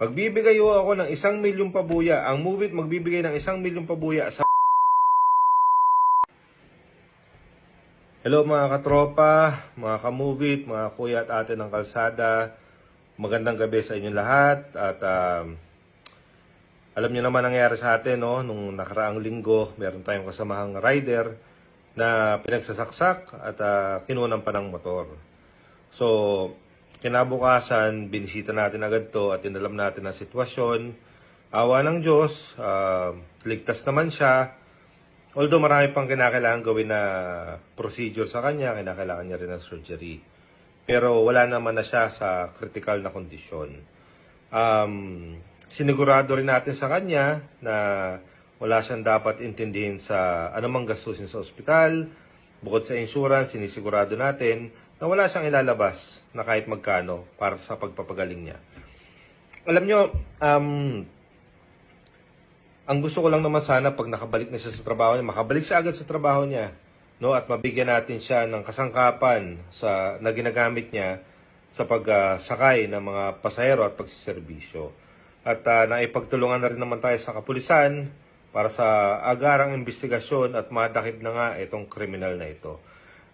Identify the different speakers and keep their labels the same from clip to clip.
Speaker 1: Magbibigay ho ako ng isang milyong pabuya. Ang movie magbibigay ng isang milyong pabuya sa... Hello mga katropa, mga kamuvit, mga kuya at ate ng kalsada. Magandang gabi sa inyong lahat. At um, alam niyo naman nangyari sa atin, no? Nung nakaraang linggo, meron tayong kasamahang rider na pinagsasaksak at uh, kinunan pa ng motor. So, kinabukasan, binisita natin agad to at inalam natin ang sitwasyon. Awa ng Diyos, ah, ligtas naman siya. Although marami pang kinakailangan gawin na procedure sa kanya, kinakailangan niya rin ng surgery. Pero wala naman na siya sa critical na kondisyon. Um, sinigurado rin natin sa kanya na wala siyang dapat intindihin sa anumang gastusin sa ospital. Bukod sa insurance, sinisigurado natin na wala siyang ilalabas na kahit magkano para sa pagpapagaling niya. Alam nyo, um, ang gusto ko lang naman sana pag nakabalik na siya sa trabaho niya, makabalik siya agad sa trabaho niya, no? At mabigyan natin siya ng kasangkapan sa na ginagamit niya sa pagsakay ng mga pasahero at pagsiservisyo. At uh, naipagtulungan na rin naman tayo sa kapulisan para sa agarang investigasyon at madakip na nga itong kriminal na ito.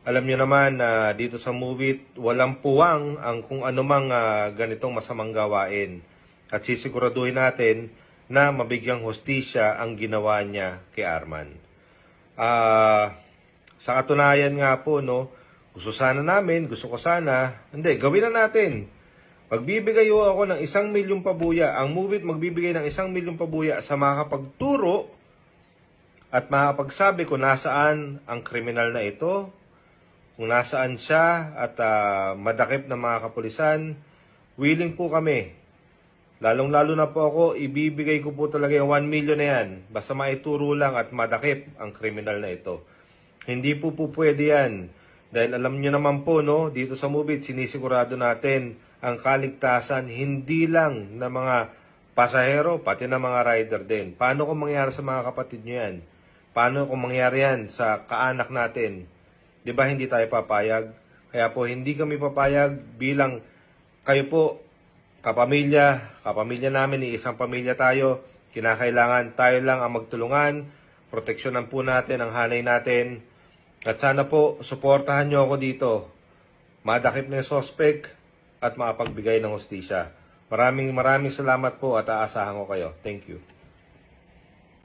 Speaker 1: Alam niyo naman na dito sa movie, walang puwang ang kung anumang ah, ganitong masamang gawain. At sisiguraduhin natin na mabigyang hostisya ang ginawa niya kay Arman. Ah, sa katunayan nga po, no, gusto sana namin, gusto ko sana, hindi, gawin na natin. Magbibigay ako ng isang milyong pabuya. Ang movie magbibigay ng isang milyong pabuya sa makakapagturo at makakapagsabi kung nasaan ang kriminal na ito, kung nasaan siya at ah, madakip ng mga kapulisan, willing po kami. Lalong-lalo na po ako, ibibigay ko po talaga yung 1 million na yan. Basta maituro lang at madakip ang kriminal na ito. Hindi po po pwede yan. Dahil alam nyo naman po, no, dito sa Mubit, sinisigurado natin ang kaligtasan hindi lang ng mga pasahero, pati ng mga rider din. Paano kung mangyari sa mga kapatid nyo yan? Paano kung mangyari yan sa kaanak natin? Di ba hindi tayo papayag? Kaya po hindi kami papayag bilang kayo po, kapamilya, kapamilya namin, isang pamilya tayo, kinakailangan tayo lang ang magtulungan, proteksyonan po natin ang hanay natin, at sana po, suportahan nyo ako dito. Madakip na yung suspect at makapagbigay ng hostisya. Maraming maraming salamat po at aasahan ko kayo. Thank you.